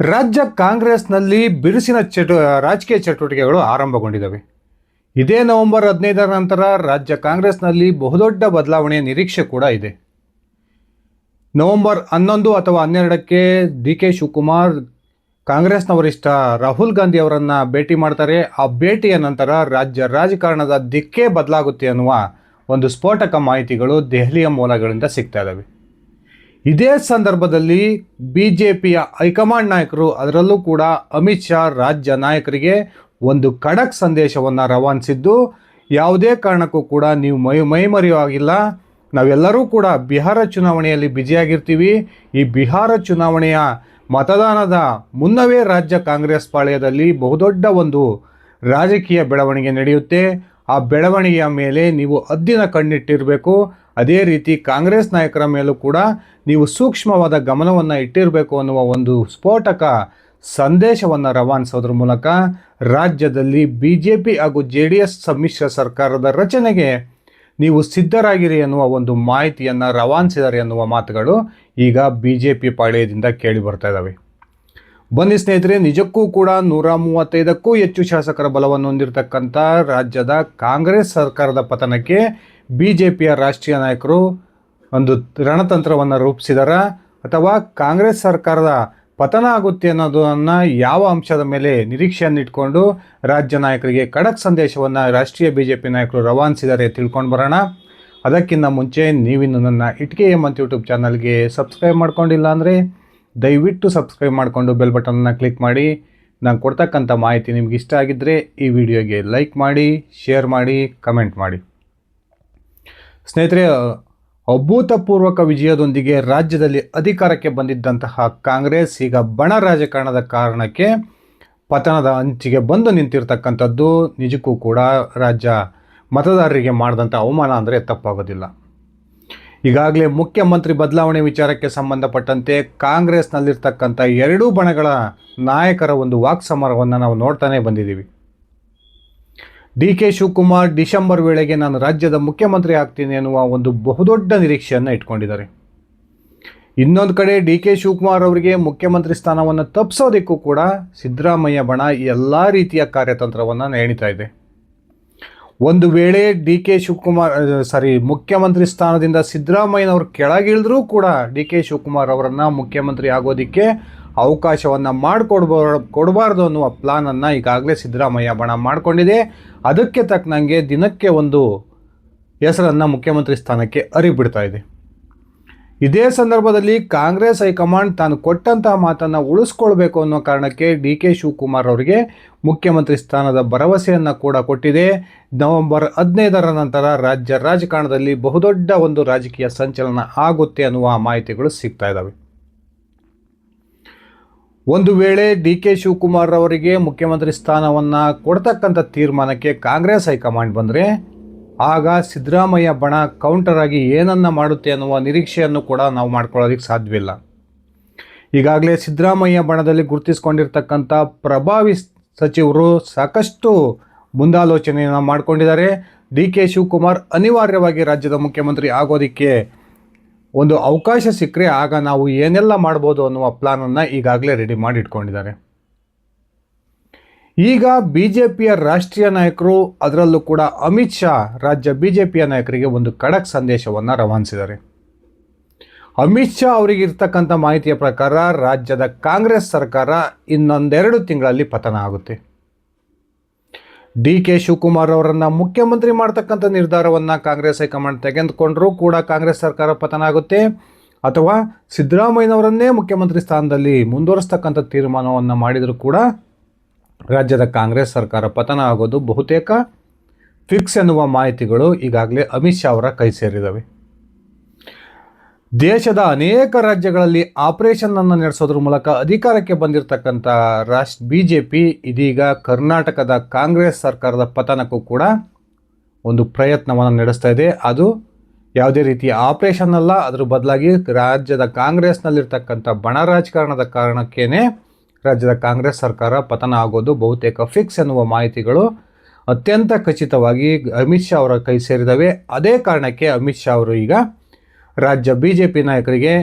ರಾಜ್ಯ ಕಾಂಗ್ರೆಸ್ನಲ್ಲಿ ಬಿರುಸಿನ ಚಟು, ರಾಜಕೀಯ ಚಟುವಟಿಕೆಗಳು ಆರಂಭಗೊಂಡಿದ್ದಾವೆ ಇದೇ ನವೆಂಬರ್ ಹದಿನೈದರ ನಂತರ ರಾಜ್ಯ ಕಾಂಗ್ರೆಸ್ನಲ್ಲಿ ಬಹುದೊಡ್ಡ ಬದಲಾವಣೆಯ ನಿರೀಕ್ಷೆ ಕೂಡ ಇದೆ. ನವೆಂಬರ್ ಹನ್ನೊಂದು ಅಥವಾ ಹನ್ನೆರಡಕ್ಕೆ ಡಿ ಕೆ ಶಿವಕುಮಾರ್, ಕಾಂಗ್ರೆಸ್ನ ವರಿಷ್ಠ ರಾಹುಲ್ ಗಾಂಧಿ ಅವರನ್ನು ಭೇಟಿ ಮಾಡ್ತಾರೆ. ಆ ಭೇಟಿಯ ನಂತರ ರಾಜ್ಯ ರಾಜಕಾರಣದ ದಿಕ್ಕೇ ಬದಲಾಗುತ್ತೆ ಅನ್ನುವ ಒಂದು ಸ್ಫೋಟಕ ಮಾಹಿತಿಗಳು ದೆಹಲಿಯ ಮೂಲಗಳಿಂದ ಸಿಗ್ತಾ ಇದ್ದಾವೆ ಇದೇ ಸಂದರ್ಭದಲ್ಲಿ ಬಿ ಜೆ ಪಿಯ ಹೈಕಮಾಂಡ್ ನಾಯಕರು ಅದರಲ್ಲೂ ಕೂಡ ಅಮಿತ್ ಶಾ ರಾಜ್ಯ ನಾಯಕರಿಗೆ ಒಂದು ಖಡಕ್ ಸಂದೇಶವನ್ನು ರವಾನಿಸಿದ್ದು, ಯಾವುದೇ ಕಾರಣಕ್ಕೂ ಕೂಡ ನೀವು ಮೈ ಮೈಮರೆಯುವಾಗಿಲ್ಲ ನಾವೆಲ್ಲರೂ ಕೂಡ ಬಿಹಾರ ಚುನಾವಣೆಯಲ್ಲಿ ಬ್ಯುಸಿಯಾಗಿರ್ತೀವಿ ಈ ಬಿಹಾರ ಚುನಾವಣೆಯ ಮತದಾನದ ಮುನ್ನವೇ ರಾಜ್ಯ ಕಾಂಗ್ರೆಸ್ ಪಾಳ್ಯದಲ್ಲಿ ಬಹುದೊಡ್ಡ ಒಂದು ರಾಜಕೀಯ ಬೆಳವಣಿಗೆ ನಡೆಯುತ್ತೆ. ಆ ಬೆಳವಣಿಗೆಯ ಮೇಲೆ ನೀವು ಅದ್ದಿನ ಕಣ್ಣಿಟ್ಟಿರಬೇಕು. ಅದೇ ರೀತಿ ಕಾಂಗ್ರೆಸ್ ನಾಯಕರ ಮೇಲೂ ಕೂಡ ನೀವು ಸೂಕ್ಷ್ಮವಾದ ಗಮನವನ್ನು ಇಟ್ಟಿರಬೇಕು ಅನ್ನುವ ಒಂದು ಸ್ಫೋಟಕ ಸಂದೇಶವನ್ನು ರವಾನಿಸೋದ್ರ ಮೂಲಕ ರಾಜ್ಯದಲ್ಲಿ ಬಿ ಜೆ ಪಿ ಹಾಗೂ ಜೆ ಡಿ ಎಸ್ ಸಮ್ಮಿಶ್ರ ಸರ್ಕಾರದ ರಚನೆಗೆ ನೀವು ಸಿದ್ಧರಾಗಿರಿ ಅನ್ನುವ ಒಂದು ಮಾಹಿತಿಯನ್ನು ರವಾನಿಸಿದ್ದಾರೆ ಅನ್ನುವ ಮಾತುಗಳು ಈಗ ಬಿ ಜೆ ಪಿ ಪಾಳ್ಯದಿಂದ ಕೇಳಿ ಬರ್ತಾ ಇದ್ದಾವೆ ಬನ್ನಿ ಸ್ನೇಹಿತರೆ, ನಿಜಕ್ಕೂ ಕೂಡ ನೂರ ಮೂವತ್ತೈದಕ್ಕೂ ಹೆಚ್ಚು ಶಾಸಕರ ಬಲವನ್ನು ಹೊಂದಿರತಕ್ಕಂಥ ರಾಜ್ಯದ ಕಾಂಗ್ರೆಸ್ ಸರ್ಕಾರದ ಪತನಕ್ಕೆ ಬಿ ಜೆ ಪಿಯ ರಾಷ್ಟ್ರೀಯ ನಾಯಕರು ಒಂದು ರಣತಂತ್ರವನ್ನು ರೂಪಿಸಿದಾರ? ಅಥವಾ ಕಾಂಗ್ರೆಸ್ ಸರ್ಕಾರದ ಪತನ ಆಗುತ್ತೆ ಅನ್ನೋದನ್ನು ಯಾವ ಅಂಶದ ಮೇಲೆ ನಿರೀಕ್ಷೆಯನ್ನು ಇಟ್ಕೊಂಡು ರಾಜ್ಯ ನಾಯಕರಿಗೆ ಖಡಕ್ ಸಂದೇಶವನ್ನು ರಾಷ್ಟ್ರೀಯ ಬಿ ಜೆ ಪಿ ನಾಯಕರು ರವಾನಿಸಿದ್ದಾರೆ ತಿಳ್ಕೊಂಡು ಬರೋಣ. ಅದಕ್ಕಿಂತ ಮುಂಚೆ ನೀವಿನ್ನು ನನ್ನ ಇಟ್ಕೆ ಎಂ ಅಂತ ಯೂಟ್ಯೂಬ್ ಚಾನಲ್ಗೆ ಸಬ್ಸ್ಕ್ರೈಬ್ ಮಾಡ್ಕೊಂಡಿಲ್ಲ ಅಂದರೆ ದಯವಿಟ್ಟು ಸಬ್ಸ್ಕ್ರೈಬ್ ಮಾಡಿಕೊಂಡು ಬೆಲ್ ಬಟನ್ನ ಕ್ಲಿಕ್ ಮಾಡಿ. ನಾನು ಕೊಡ್ತಕ್ಕಂಥ ಮಾಹಿತಿ ನಿಮ್ಗೆ ಇಷ್ಟ ಆಗಿದ್ದರೆ ಈ ವಿಡಿಯೋಗೆ ಲೈಕ್ ಮಾಡಿ, ಶೇರ್ ಮಾಡಿ, ಕಮೆಂಟ್ ಮಾಡಿ. ಸ್ನೇಹಿತರೆ, ಅಭೂತಪೂರ್ವಕ ವಿಜಯದೊಂದಿಗೆ ರಾಜ್ಯದಲ್ಲಿ ಅಧಿಕಾರಕ್ಕೆ ಬಂದಿದ್ದಂತಹ ಕಾಂಗ್ರೆಸ್ ಈಗ ಬಣ ರಾಜಕಾರಣದ ಕಾರಣಕ್ಕೆ ಪತನದ ಅಂಚಿಗೆ ಬಂದು ನಿಂತಿರ್ತಕ್ಕಂಥದ್ದು ನಿಜಕ್ಕೂ ಕೂಡ ರಾಜ್ಯ ಮತದಾರರಿಗೆ ಮಾಡಿದಂಥ ಅವಮಾನ ಅಂದರೆ ತಪ್ಪಾಗೋದಿಲ್ಲ. ಈಗಾಗಲೇ ಮುಖ್ಯಮಂತ್ರಿ ಬದಲಾವಣೆ ವಿಚಾರಕ್ಕೆ ಸಂಬಂಧಪಟ್ಟಂತೆ ಕಾಂಗ್ರೆಸ್ನಲ್ಲಿರ್ತಕ್ಕಂಥ ಎರಡೂ ಬಣಗಳ ನಾಯಕರ ಒಂದು ವಾಕ್ಸಮರವನ್ನು ನಾವು ನೋಡ್ತಾನೆ ಬಂದಿದ್ದೀವಿ. ಡಿ ಕೆ ಶಿವಕುಮಾರ್ ಡಿಸೆಂಬರ್ ವೇಳೆಗೆ ನಾನು ರಾಜ್ಯದ ಮುಖ್ಯಮಂತ್ರಿ ಆಗ್ತೀನಿ ಎನ್ನುವ ಒಂದು ಬಹುದೊಡ್ಡ ನಿರೀಕ್ಷೆಯನ್ನು ಇಟ್ಕೊಂಡಿದ್ದಾರೆ. ಇನ್ನೊಂದು ಕಡೆ ಡಿ ಕೆ ಶಿವಕುಮಾರ್ ಅವರಿಗೆ ಮುಖ್ಯಮಂತ್ರಿ ಸ್ಥಾನವನ್ನು ತಪ್ಪಿಸೋದಕ್ಕೂ ಕೂಡ ಸಿದ್ದರಾಮಯ್ಯ ಬಣ ಎಲ್ಲ ರೀತಿಯ ಕಾರ್ಯತಂತ್ರವನ್ನು ನೇಣಿತಾ ಇದೆ. ಒಂದು ವೇಳೆ ಡಿ ಕೆ ಶಿವಕುಮಾರ್ ಸಾರಿ ಮುಖ್ಯಮಂತ್ರಿ ಸ್ಥಾನದಿಂದ ಸಿದ್ದರಾಮಯ್ಯನವರು ಕೆಳಗಿಳಿದ್ರೂ ಕೂಡ ಡಿ ಕೆ ಶಿವಕುಮಾರ್ ಅವರನ್ನು ಮುಖ್ಯಮಂತ್ರಿ ಆಗೋದಕ್ಕೆ ಅವಕಾಶವನ್ನು ಮಾಡಿಕೊಡ್ಬೋ ಕೊಡಬಾರ್ದು ಅನ್ನುವ ಪ್ಲಾನನ್ನು ಈಗಾಗಲೇ ಸಿದ್ದರಾಮಯ್ಯ ಬಣ ಮಾಡಿಕೊಂಡಿದೆ. ಅದಕ್ಕೆ ತಕ್ಕನಂಗೆ ದಿನಕ್ಕೆ ಒಂದು ಹೆಸರನ್ನು ಮುಖ್ಯಮಂತ್ರಿ ಸ್ಥಾನಕ್ಕೆ ಅರಿಬಿಡ್ತಾ ಇದೆ. ಇದೇ ಸಂದರ್ಭದಲ್ಲಿ ಕಾಂಗ್ರೆಸ್ ಹೈಕಮಾಂಡ್ ತಾನು ಕೊಟ್ಟಂತಹ ಮಾತನ್ನು ಉಳಿಸ್ಕೊಳ್ಬೇಕು ಅನ್ನೋ ಕಾರಣಕ್ಕೆ ಡಿ ಕೆ ಶಿವಕುಮಾರ್ ಅವರಿಗೆ ಮುಖ್ಯಮಂತ್ರಿ ಸ್ಥಾನದ ಭರವಸೆಯನ್ನು ಕೂಡ ಕೊಟ್ಟಿದೆ. ನವೆಂಬರ್ ಹದಿನೈದರ ನಂತರ ರಾಜ್ಯ ರಾಜಕಾರಣದಲ್ಲಿ ಬಹುದೊಡ್ಡ ಒಂದು ರಾಜಕೀಯ ಸಂಚಲನ ಆಗುತ್ತೆ ಅನ್ನುವ ಮಾಹಿತಿಗಳು ಸಿಗ್ತಾ ಇದ್ದಾವೆ ಒಂದು ವೇಳೆ ಡಿ ಕೆ ಶಿವಕುಮಾರ್ ಅವರಿಗೆ ಮುಖ್ಯಮಂತ್ರಿ ಸ್ಥಾನವನ್ನು ಕೊಡ್ತಕ್ಕಂಥ ತೀರ್ಮಾನಕ್ಕೆ ಕಾಂಗ್ರೆಸ್ ಹೈಕಮಾಂಡ್ ಬಂದರೆ ಆಗ ಸಿದ್ದರಾಮಯ್ಯ ಬಣ ಕೌಂಟರ್ ಆಗಿ ಏನನ್ನು ಮಾಡುತ್ತೆ ಅನ್ನುವ ನಿರೀಕ್ಷೆಯನ್ನು ಕೂಡ ನಾವು ಮಾಡ್ಕೊಳ್ಳೋದಕ್ಕೆ ಸಾಧ್ಯವಿಲ್ಲ. ಈಗಾಗಲೇ ಸಿದ್ದರಾಮಯ್ಯ ಬಣದಲ್ಲಿ ಗುರುತಿಸ್ಕೊಂಡಿರ್ತಕ್ಕಂಥ ಪ್ರಭಾವಿ ಸಚಿವರು ಸಾಕಷ್ಟು ಮುಂದಾಲೋಚನೆಯನ್ನು ಮಾಡಿಕೊಂಡಿದ್ದಾರೆ. ಡಿ ಕೆ ಶಿವಕುಮಾರ್ ಅನಿವಾರ್ಯವಾಗಿ ರಾಜ್ಯದ ಮುಖ್ಯಮಂತ್ರಿ ಆಗೋದಕ್ಕೆ ಒಂದು ಅವಕಾಶ ಸಿಕ್ಕರೆ ಆಗ ನಾವು ಏನೆಲ್ಲ ಮಾಡ್ಬೋದು ಅನ್ನುವ ಪ್ಲಾನನ್ನು ಈಗಾಗಲೇ ರೆಡಿ ಮಾಡಿ ಇಟ್ಕೊಂಡಿದ್ದಾರೆ ಈಗ ಬಿ ಜೆ ಪಿಯ ರಾಷ್ಟ್ರೀಯ ನಾಯಕರು, ಅದರಲ್ಲೂ ಕೂಡ ಅಮಿತ್ ಶಾ ರಾಜ್ಯ ಬಿ ಜೆ ಪಿಯ ನಾಯಕರಿಗೆ ಒಂದು ಖಡಕ್ ಸಂದೇಶವನ್ನು ರವಾನಿಸಿದ್ದಾರೆ. ಅಮಿತ್ ಶಾ ಅವರಿಗೆ ಇರ್ತಕ್ಕಂಥ ಮಾಹಿತಿಯ ಪ್ರಕಾರ ರಾಜ್ಯದ ಕಾಂಗ್ರೆಸ್ ಸರ್ಕಾರ ಇನ್ನೊಂದೆರಡು ತಿಂಗಳಲ್ಲಿ ಪತನ ಆಗುತ್ತೆ. ಡಿ ಕೆ ಶಿವಕುಮಾರ್ ಅವರನ್ನು ಮುಖ್ಯಮಂತ್ರಿ ಮಾಡ್ತಕ್ಕಂಥ ನಿರ್ಧಾರವನ್ನು ಕಾಂಗ್ರೆಸ್ ಹೈಕಮಾಂಡ್ ತೆಗೆದುಕೊಂಡರೂ ಕೂಡ ಕಾಂಗ್ರೆಸ್ ಸರ್ಕಾರ ಪತನ ಆಗುತ್ತೆ. ಅಥವಾ ಸಿದ್ದರಾಮಯ್ಯನವರನ್ನೇ ಮುಖ್ಯಮಂತ್ರಿ ಸ್ಥಾನದಲ್ಲಿ ಮುಂದುವರಿಸ್ತಕ್ಕಂಥ ತೀರ್ಮಾನವನ್ನು ಮಾಡಿದರೂ ಕೂಡ ರಾಜ್ಯದ ಕಾಂಗ್ರೆಸ್ ಸರ್ಕಾರ ಪತನ ಆಗೋದು ಬಹುತೇಕ ಫಿಕ್ಸ್ ಎನ್ನುವ ಮಾಹಿತಿಗಳು ಈಗಾಗಲೇ ಅಮಿತ್ ಶಾ ಅವರ ಕೈ ಸೇರಿದವೆ. ದೇಶದ ಅನೇಕ ರಾಜ್ಯಗಳಲ್ಲಿ ಆಪರೇಷನನ್ನು ನಡೆಸೋದ್ರ ಮೂಲಕ ಅಧಿಕಾರಕ್ಕೆ ಬಂದಿರತಕ್ಕಂಥ ರಾಷ್ಟ್ರ ಬಿ ಜೆ ಪಿ ಇದೀಗ ಕರ್ನಾಟಕದ ಕಾಂಗ್ರೆಸ್ ಸರ್ಕಾರದ ಪತನಕ್ಕೂ ಕೂಡ ಒಂದು ಪ್ರಯತ್ನವನ್ನು ನಡೆಸ್ತಾ ಇದೆ. ಅದು ಯಾವುದೇ ರೀತಿಯ ಆಪರೇಷನ್ ಅಲ್ಲ, ಅದ್ರ ಬದಲಾಗಿ ರಾಜ್ಯದ ಕಾಂಗ್ರೆಸ್ನಲ್ಲಿರ್ತಕ್ಕಂಥ ಬಣ ರಾಜಕಾರಣದ ಕಾರಣಕ್ಕೇ ರಾಜ್ಯದ ಕಾಂಗ್ರೆಸ್ ಸರ್ಕಾರ ಪತನ ಆಗೋದು ಬಹುತೇಕ ಫಿಕ್ಸ್ ಎನ್ನುವ ಮಾಹಿತಿಗಳು ಅತ್ಯಂತ ಖಚಿತವಾಗಿ ಅಮಿತ್ ಶಾ ಅವರ ಕೈ ಸೇರಿದವೆ. ಅದೇ ಕಾರಣಕ್ಕೆ ಅಮಿತ್ ಶಾ ಅವರು ಈಗ ರಾಜ್ಯ ಬಿ ಜೆ ಪಿ ನಾಯಕರಿಗೆ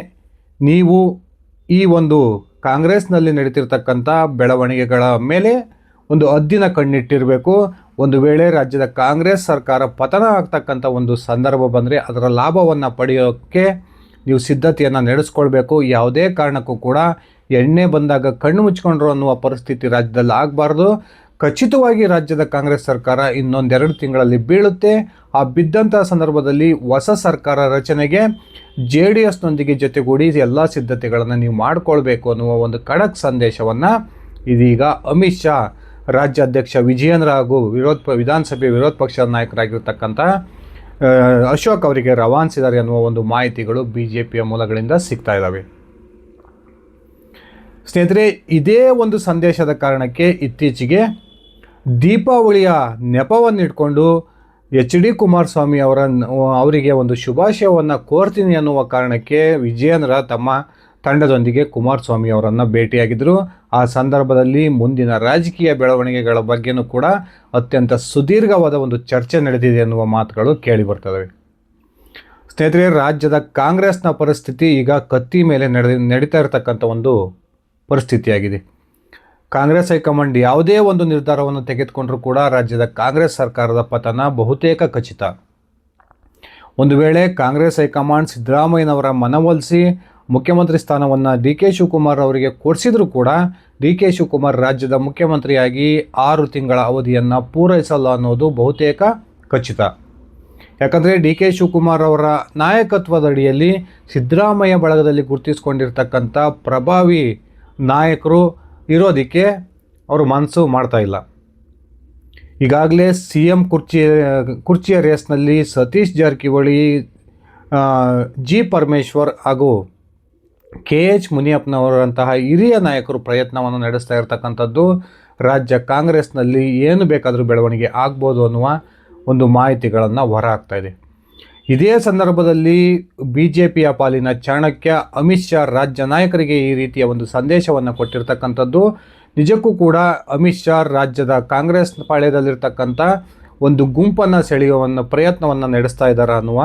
ನೀವು ಈ ಒಂದು ಕಾಂಗ್ರೆಸ್ನಲ್ಲಿ ನಡೀತಿರ್ತಕ್ಕಂಥ ಬೆಳವಣಿಗೆಗಳ ಮೇಲೆ ಒಂದು ಅದ್ದಿನ ಕಣ್ಣಿಟ್ಟಿರಬೇಕು. ಒಂದು ವೇಳೆ ರಾಜ್ಯದ ಕಾಂಗ್ರೆಸ್ ಸರ್ಕಾರ ಪತನ ಆಗ್ತಕ್ಕಂಥ ಒಂದು ಸಂದರ್ಭ ಬಂದರೆ ಅದರ ಲಾಭವನ್ನು ಪಡೆಯೋಕ್ಕೆ ನೀವು ಸಿದ್ಧತೆಯನ್ನು ನಡೆಸ್ಕೊಳ್ಬೇಕು. ಯಾವುದೇ ಕಾರಣಕ್ಕೂ ಕೂಡ ಎಣ್ಣೆ ಬಂದಾಗ ಕಣ್ಣು ಮುಚ್ಕೊಂಡ್ರು ಅನ್ನುವ ಪರಿಸ್ಥಿತಿ ರಾಜ್ಯದಲ್ಲಿ ಆಗಬಾರ್ದು. ಖಚಿತವಾಗಿ ರಾಜ್ಯದ ಕಾಂಗ್ರೆಸ್ ಸರ್ಕಾರ ಇನ್ನೊಂದೆರಡು ತಿಂಗಳಲ್ಲಿ ಬೀಳುತ್ತೆ. ಆ ಬಿದ್ದಂತಹ ಸಂದರ್ಭದಲ್ಲಿ ಹೊಸ ಸರ್ಕಾರ ರಚನೆಗೆ ಜೆ ಡಿ ಎಸ್ನೊಂದಿಗೆ ಜೊತೆಗೂಡಿ ಎಲ್ಲ ಸಿದ್ಧತೆಗಳನ್ನು ನೀವು ಮಾಡಿಕೊಳ್ಬೇಕು ಅನ್ನುವ ಒಂದು ಖಡಕ್ ಸಂದೇಶವನ್ನು ಇದೀಗ ಅಮಿತ್ ಶಾ ರಾಜ್ಯಾಧ್ಯಕ್ಷ ವಿಜಯೇಂದ್ರ ಹಾಗೂ ವಿರೋಧ ವಿಧಾನಸಭೆ ವಿರೋಧ ಪಕ್ಷದ ನಾಯಕರಾಗಿರ್ತಕ್ಕಂಥ ಅಶೋಕ್ ಅವರಿಗೆ ರವಾನಿಸಿದ್ದಾರೆ ಅನ್ನುವ ಒಂದು ಮಾಹಿತಿಗಳು ಬಿ ಜೆ ಪಿಯ ಮೂಲಗಳಿಂದ ಸಿಗ್ತಾ ಇದ್ದಾವೆ. ಸ್ನೇಹಿತರೆ, ಇದೇ ಒಂದು ಸಂದೇಶದ ಕಾರಣಕ್ಕೆ ಇತ್ತೀಚೆಗೆ ದೀಪಾವಳಿಯ ನೆಪವನ್ನಿಟ್ಕೊಂಡು ಎಚ್ ಡಿ ಕುಮಾರಸ್ವಾಮಿ ಅವರ ಅವರಿಗೆ ಒಂದು ಶುಭಾಶಯವನ್ನು ಕೋರ್ತೀನಿ ಅನ್ನುವ ಕಾರಣಕ್ಕೆ ವಿಜಯೇಂದ್ರ ತಮ್ಮ ತಂಡದೊಂದಿಗೆ ಕುಮಾರಸ್ವಾಮಿ ಅವರನ್ನು ಭೇಟಿಯಾಗಿದ್ದರು ಆ ಸಂದರ್ಭದಲ್ಲಿ ಮುಂದಿನ ರಾಜಕೀಯ ಬೆಳವಣಿಗೆಗಳ ಬಗ್ಗೆನೂ ಕೂಡ ಅತ್ಯಂತ ಸುದೀರ್ಘವಾದ ಒಂದು ಚರ್ಚೆ ನಡೆದಿದೆ ಎನ್ನುವ ಮಾತುಗಳು ಕೇಳಿಬರ್ತವೆ ಸ್ನೇಹಿತರೆ, ರಾಜ್ಯದ ಕಾಂಗ್ರೆಸ್ನ ಪರಿಸ್ಥಿತಿ ಈಗ ಕತ್ತಿ ಮೇಲೆ ನಡೆದ, ನಡೀತಾ ಇರತಕ್ಕಂಥ ಒಂದು ಪರಿಸ್ಥಿತಿಯಾಗಿದೆ. ಕಾಂಗ್ರೆಸ್ ಹೈಕಮಾಂಡ್ ಯಾವುದೇ ಒಂದು ನಿರ್ಧಾರವನ್ನು ತೆಗೆದುಕೊಂಡರೂ ಕೂಡ ರಾಜ್ಯದ ಕಾಂಗ್ರೆಸ್ ಸರ್ಕಾರದ ಪತನ ಬಹುತೇಕ ಖಚಿತ. ಒಂದು ವೇಳೆ ಕಾಂಗ್ರೆಸ್ ಹೈಕಮಾಂಡ್ ಸಿದ್ದರಾಮಯ್ಯನವರ ಮನವೊಲಿಸಿ ಮುಖ್ಯಮಂತ್ರಿ ಸ್ಥಾನವನ್ನು ಡಿ ಕೆ ಶಿವಕುಮಾರ್ ಅವರಿಗೆ ಕೊಡಿಸಿದರೂ ಕೂಡ ಡಿ ಕೆ ಶಿವಕುಮಾರ್ ರಾಜ್ಯದ ಮುಖ್ಯಮಂತ್ರಿಯಾಗಿ ಆರು ತಿಂಗಳ ಅವಧಿಯನ್ನು ಪೂರೈಸಲ್ಲ ಅನ್ನೋದು ಬಹುತೇಕ ಖಚಿತ. ಯಾಕಂದರೆ ಡಿ ಕೆ ಶಿವಕುಮಾರ್ ಅವರ ನಾಯಕತ್ವದ ಅಡಿಯಲ್ಲಿ ಸಿದ್ದರಾಮಯ್ಯ ಬಳಗದಲ್ಲಿ ಗುರುತಿಸಿಕೊಂಡಿರ್ತಕ್ಕಂಥ ಪ್ರಭಾವಿ ನಾಯಕರು ಇರೋದಕ್ಕೆ ಅವರು ಮನಸ್ಸು ಮಾಡ್ತಾಯಿಲ್ಲ ಈಗಾಗಲೇ ಸಿ ಎಂ ಕುರ್ಚಿ ಕುರ್ಚಿಯ ರೇಸ್ನಲ್ಲಿ ಸತೀಶ್ ಜಾರಕಿಹೊಳಿ ಜಿ ಪರಮೇಶ್ವರ್ ಹಾಗೂ ಕೆ ಎಚ್ ಮುನಿಯಪ್ಪನವರಂತಹ ಹಿರಿಯ ನಾಯಕರು ಪ್ರಯತ್ನವನ್ನು ನಡೆಸ್ತಾ ಇರತಕ್ಕಂಥದ್ದು ರಾಜ್ಯ ಕಾಂಗ್ರೆಸ್ನಲ್ಲಿ ಏನು ಬೇಕಾದರೂ ಬೆಳವಣಿಗೆ ಆಗ್ಬೋದು ಅನ್ನುವ ಒಂದು ಮಾಹಿತಿಗಳನ್ನು ಹೊರ ಇದೆ. ಇದೇ ಸಂದರ್ಭದಲ್ಲಿ ಬಿ ಜೆ ಪಿಯ ಪಾಲಿನ ಚಾಣಕ್ಯ ಅಮಿತ್ ಶಾ ರಾಜ್ಯ ನಾಯಕರಿಗೆ ಈ ರೀತಿಯ ಒಂದು ಸಂದೇಶವನ್ನು ಕೊಟ್ಟಿರ್ತಕ್ಕಂಥದ್ದು. ನಿಜಕ್ಕೂ ಕೂಡ ಅಮಿತ್ ಶಾ ರಾಜ್ಯದ ಕಾಂಗ್ರೆಸ್ ಪಾಳ್ಯದಲ್ಲಿರ್ತಕ್ಕಂಥ ಒಂದು ಗುಂಪನ್ನು ಸೆಳೆಯುವ ಪ್ರಯತ್ನವನ್ನು ನಡೆಸ್ತಾ ಇದ್ದಾರೆ ಅನ್ನುವ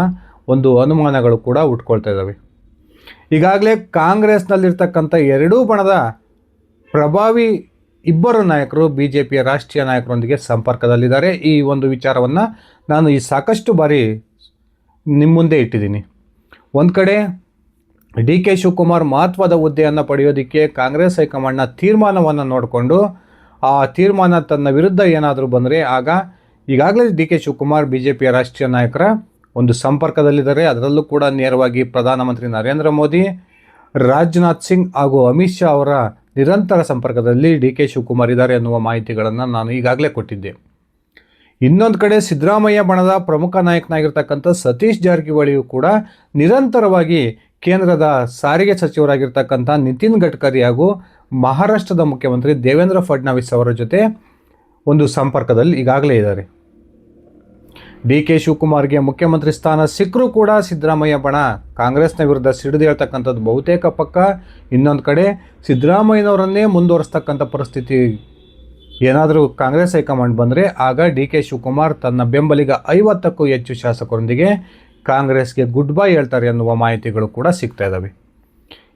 ಒಂದು ಅನುಮಾನಗಳು ಕೂಡ ಉಟ್ಕೊಳ್ತಾ ಇದ್ದಾವೆ ಈಗಾಗಲೇ ಕಾಂಗ್ರೆಸ್ನಲ್ಲಿರ್ತಕ್ಕಂಥ ಎರಡೂ ಬಣದ ಪ್ರಭಾವಿ ಇಬ್ಬರು ನಾಯಕರು ಬಿ ಜೆ ಪಿಯ ರಾಷ್ಟ್ರೀಯ ನಾಯಕರೊಂದಿಗೆ ಸಂಪರ್ಕದಲ್ಲಿದ್ದಾರೆ. ಈ ಒಂದು ವಿಚಾರವನ್ನು ನಾನು ಈ ಸಾಕಷ್ಟು ಬಾರಿ ನಿಮ್ಮ ಮುಂದೆ ಇಟ್ಟಿದ್ದೀನಿ. ಒಂದು ಕಡೆ ಡಿ ಕೆ ಶಿವಕುಮಾರ್ ಮಹತ್ವದ ಹುದ್ದೆಯನ್ನು ಪಡೆಯೋದಕ್ಕೆ ಕಾಂಗ್ರೆಸ್ ಹೈಕಮಾಂಡ್ನ ತೀರ್ಮಾನವನ್ನು ನೋಡಿಕೊಂಡು, ಆ ತೀರ್ಮಾನ ತನ್ನ ವಿರುದ್ಧ ಏನಾದರೂ ಬಂದರೆ ಆಗ ಈಗಾಗಲೇ D K Shivakumar B J ಪಿಯ ರಾಷ್ಟ್ರೀಯ ನಾಯಕರ ಒಂದು ಸಂಪರ್ಕದಲ್ಲಿದ್ದಾರೆ. ಅದರಲ್ಲೂ ಕೂಡ ನೇರವಾಗಿ ಪ್ರಧಾನಮಂತ್ರಿ ನರೇಂದ್ರ ಮೋದಿ, ರಾಜನಾಥ್ ಸಿಂಗ್ ಹಾಗೂ ಅಮಿತ್ ಶಾ ಅವರ ನಿರಂತರ ಸಂಪರ್ಕದಲ್ಲಿ ಡಿ ಕೆ ಶಿವಕುಮಾರ್ ಇದ್ದಾರೆ ಅನ್ನುವ ಮಾಹಿತಿಗಳನ್ನು ನಾನು ಈಗಾಗಲೇ ಕೊಟ್ಟಿದ್ದೆ. ಇನ್ನೊಂದು ಕಡೆ ಸಿದ್ದರಾಮಯ್ಯ ಬಣದ ಪ್ರಮುಖ ನಾಯಕನಾಗಿರ್ತಕ್ಕಂಥ ಸತೀಶ್ ಜಾರಕಿಹೊಳಿಯು ಕೂಡ ನಿರಂತರವಾಗಿ ಕೇಂದ್ರದ ಸಾರಿಗೆ ಸಚಿವರಾಗಿರ್ತಕ್ಕಂಥ ನಿತಿನ್ ಗಡ್ಕರಿ ಹಾಗೂ ಮಹಾರಾಷ್ಟ್ರದ ಮುಖ್ಯಮಂತ್ರಿ ದೇವೇಂದ್ರ ಫಡ್ನವೀಸ್ ಅವರ ಜೊತೆ ಒಂದು ಸಂಪರ್ಕದಲ್ಲಿ ಈಗಾಗಲೇ ಇದ್ದಾರೆ. ಡಿ ಕೆ ಶಿವಕುಮಾರ್ಗೆ ಮುಖ್ಯಮಂತ್ರಿ ಸ್ಥಾನ ಸಿಕ್ಕರೂ ಕೂಡ ಸಿದ್ದರಾಮಯ್ಯ ಬಣ. ಕಾಂಗ್ರೆಸ್ನ ವಿರುದ್ಧ ಸಿಡಿದು ಹೇಳ್ತಕ್ಕಂಥದ್ದು ಬಹುತೇಕ ಪಕ್ಕ. ಇನ್ನೊಂದು ಕಡೆ ಸಿದ್ದರಾಮಯ್ಯನವರನ್ನೇ ಮುಂದುವರಿಸ್ತಕ್ಕಂಥ ಪರಿಸ್ಥಿತಿ ಏನಾದರೂ ಕಾಂಗ್ರೆಸ್ ಹೈಕಮಾಂಡ್ ಬಂದರೆ ಆಗ ಡಿ ಕೆ ಶಿವಕುಮಾರ್ ತನ್ನ ಬೆಂಬಲಿಗ ಐವತ್ತಕ್ಕೂ ಹೆಚ್ಚು ಶಾಸಕರೊಂದಿಗೆ ಕಾಂಗ್ರೆಸ್ಗೆ ಗುಡ್ ಬೈ ಹೇಳ್ತಾರೆ ಎನ್ನುವ ಮಾಹಿತಿಗಳು ಕೂಡ ಸಿಗ್ತಾ ಇದ್ದಾವೆ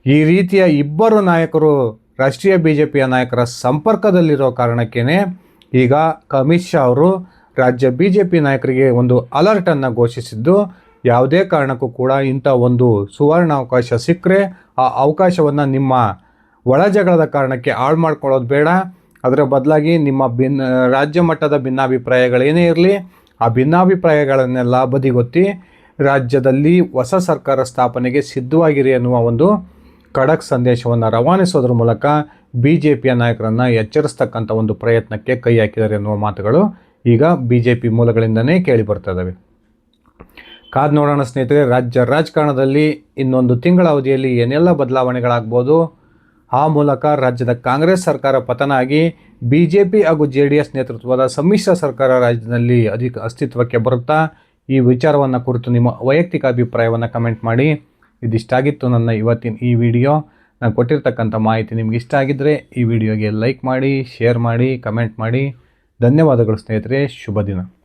ಈ ರೀತಿಯ ಇಬ್ಬರು ನಾಯಕರು ರಾಷ್ಟ್ರೀಯ ಬಿ ಜೆ ಪಿಯ ನಾಯಕರ ಸಂಪರ್ಕದಲ್ಲಿರೋ ಕಾರಣಕ್ಕೇ ಈಗ ಅಮಿತ್ ಶಾ ಅವರು ರಾಜ್ಯ ಬಿ ಜೆ ಪಿ ನಾಯಕರಿಗೆ ಒಂದು ಅಲರ್ಟನ್ನು ಘೋಷಿಸಿದ್ದು, ಯಾವುದೇ ಕಾರಣಕ್ಕೂ ಕೂಡ ಇಂಥ ಒಂದು ಸುವರ್ಣ ಅವಕಾಶ ಸಿಕ್ಕರೆ ಆ ಅವಕಾಶವನ್ನು ನಿಮ್ಮ ಒಳ ಜಗಳದ ಕಾರಣಕ್ಕೆ ಹಾಳು ಮಾಡ್ಕೊಳ್ಳೋದು ಬೇಡ. ಅದರ ಬದಲಾಗಿ ನಿಮ್ಮ ಭಿನ್ನ, ರಾಜ್ಯ ಮಟ್ಟದ ಭಿನ್ನಾಭಿಪ್ರಾಯಗಳೇನೇ ಇರಲಿ, ಆ ಭಿನ್ನಾಭಿಪ್ರಾಯಗಳನ್ನೆಲ್ಲ ಬದಿಗೊತ್ತಿ ರಾಜ್ಯದಲ್ಲಿ ಹೊಸ ಸರ್ಕಾರ ಸ್ಥಾಪನೆಗೆ ಸಿದ್ಧವಾಗಿರಿ ಎನ್ನುವ ಒಂದು ಖಡಕ್ ಸಂದೇಶವನ್ನು ರವಾನಿಸೋದ್ರ ಮೂಲಕ ಬಿ ಜೆ ಪಿಯ ನಾಯಕರನ್ನು ಎಚ್ಚರಿಸ್ತಕ್ಕಂಥ ಒಂದು ಪ್ರಯತ್ನಕ್ಕೆ ಕೈ ಹಾಕಿದ್ದಾರೆ ಎನ್ನುವ ಮಾತುಗಳು ಈಗ ಬಿ ಜೆ ಪಿ ಮೂಲಗಳಿಂದನೇ ಕೇಳಿ ಬರ್ತಾ ಇದ್ದಾವೆ ಕಾದ್ ನೋಡೋಣ ಸ್ನೇಹಿತರೆ, ರಾಜ್ಯ ರಾಜಕಾರಣದಲ್ಲಿ ಇನ್ನೊಂದು ತಿಂಗಳ ಅವಧಿಯಲ್ಲಿ ಏನೆಲ್ಲ ಬದಲಾವಣೆಗಳಾಗ್ಬೋದು? ಆ ಮೂಲಕ ರಾಜ್ಯದ ಕಾಂಗ್ರೆಸ್ ಸರ್ಕಾರ ಪತನ ಆಗಿ ಬಿ ಜೆ ಪಿ ಹಾಗೂ ಜೆ ಡಿ ಎಸ್ ನೇತೃತ್ವದ ಸಮ್ಮಿಶ್ರ ಸರ್ಕಾರ ರಾಜ್ಯದಲ್ಲಿ ಅಧಿಕ ಅಸ್ತಿತ್ವಕ್ಕೆ ಬರುತ್ತಾ? ಈ ವಿಚಾರವನ್ನು ಕುರಿತು ನಿಮ್ಮ ವೈಯಕ್ತಿಕ ಅಭಿಪ್ರಾಯವನ್ನು ಕಮೆಂಟ್ ಮಾಡಿ. ಇದಿಷ್ಟಾಗಿತ್ತು ನನ್ನ ಇವತ್ತಿನ ಈ ವಿಡಿಯೋ. ನಾನು ಕೊಟ್ಟಿರ್ತಕ್ಕಂಥ ಮಾಹಿತಿ ನಿಮ್ಗೆ ಇಷ್ಟ ಆಗಿದ್ದರೆ ಈ ವಿಡಿಯೋಗೆ ಲೈಕ್ ಮಾಡಿ, ಶೇರ್ ಮಾಡಿ, ಕಮೆಂಟ್ ಮಾಡಿ. ಧನ್ಯವಾದಗಳು ಸ್ನೇಹಿತರೆ, ಶುಭ ದಿನ.